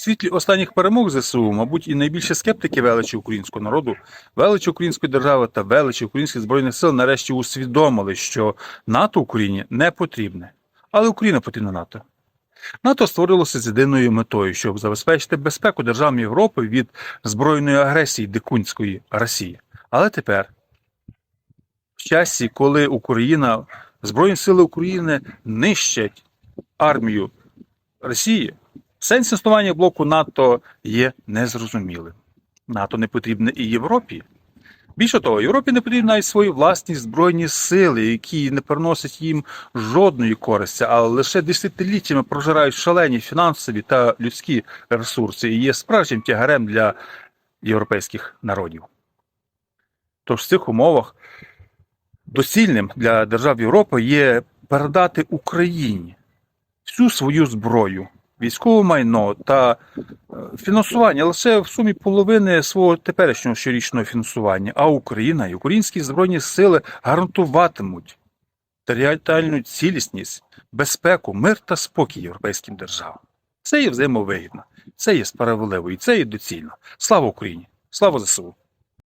світлі останніх перемог ЗСУ, мабуть, і найбільше скептики величі українського народу, величі української держави та величі українських збройних сил нарешті усвідомили, що НАТО Україні не потрібне, але Україна потрібна НАТО. НАТО створилося з єдиною метою, щоб забезпечити безпеку державам Європи від збройної агресії дикунської Росії. Але тепер, в часі, коли Україна, Збройні сили України нищать армію Росії, сенс існування блоку НАТО є незрозумілим. НАТО не потрібне і Європі. Більше того, Європі не потрібні навіть свої власні збройні сили, які не приносять їм жодної користі, а лише десятиліттями прожирають шалені фінансові та людські ресурси і є справжнім тягарем для європейських народів. Тож в цих умовах доцільним для держав Європи є передати Україні всю свою зброю, військове майно та е, фінансування лише в сумі половини свого теперішнього щорічного фінансування. А Україна і українські збройні сили гарантуватимуть територіальну цілісність, безпеку, мир та спокій європейським державам. Це є взаємовигідно, це є справедливо і це є доцільно. Слава Україні! Слава ЗСУ!